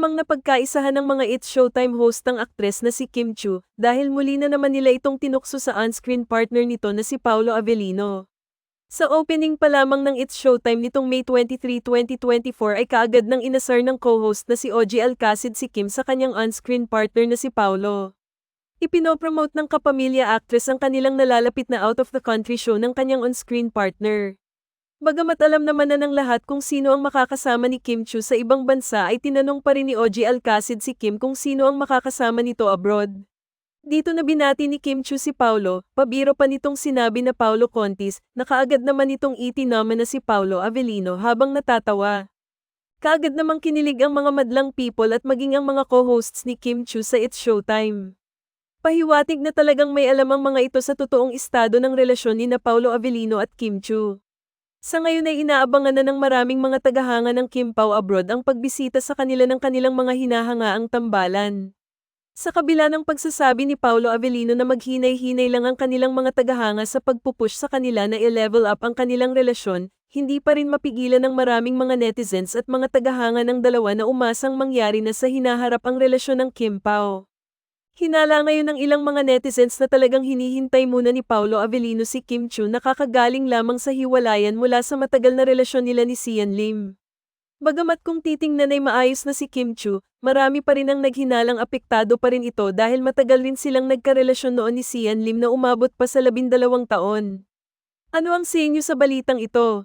namang napagkaisahan ng mga It's Showtime host ang aktres na si Kim Chu dahil muli na naman nila itong tinukso sa on-screen partner nito na si Paolo Avellino. Sa opening pa lamang ng It's Showtime nitong May 23, 2024 ay kaagad ng inasar ng co-host na si OG Alcacid si Kim sa kanyang on-screen partner na si Paolo. Ipinopromote ng kapamilya actress ang kanilang nalalapit na out of the country show ng kanyang on-screen partner. Bagamat alam naman na ng lahat kung sino ang makakasama ni Kim Chu sa ibang bansa ay tinanong pa rin ni OG Alcacid si Kim kung sino ang makakasama nito abroad. Dito na binati ni Kim Chu si Paulo, pabiro pa nitong sinabi na Paulo Contis, na kaagad naman itong itinaman na si Paulo Avellino habang natatawa. Kaagad namang kinilig ang mga madlang people at maging ang mga co-hosts ni Kim Chu sa It's Showtime. Pahiwatig na talagang may alam ang mga ito sa totoong estado ng relasyon ni na Paulo Avellino at Kim Chu. Sa ngayon ay inaabangan na ng maraming mga tagahanga ng Kim Pao abroad ang pagbisita sa kanila ng kanilang mga hinahangaang tambalan. Sa kabila ng pagsasabi ni Paulo Avellino na maghinay-hinay lang ang kanilang mga tagahanga sa pagpupush sa kanila na i-level up ang kanilang relasyon, hindi pa rin mapigilan ng maraming mga netizens at mga tagahanga ng dalawa na umasang mangyari na sa hinaharap ang relasyon ng Kim Pao. Hinala ngayon ng ilang mga netizens na talagang hinihintay muna ni Paulo Avellino si Kim Chu na kakagaling lamang sa hiwalayan mula sa matagal na relasyon nila ni Sian Lim. Bagamat kung titingnan ay maayos na si Kim Chu, marami pa rin ang naghinalang apektado pa rin ito dahil matagal rin silang nagkarelasyon noon ni Sian Lim na umabot pa sa labindalawang taon. Ano ang sa inyo sa balitang ito?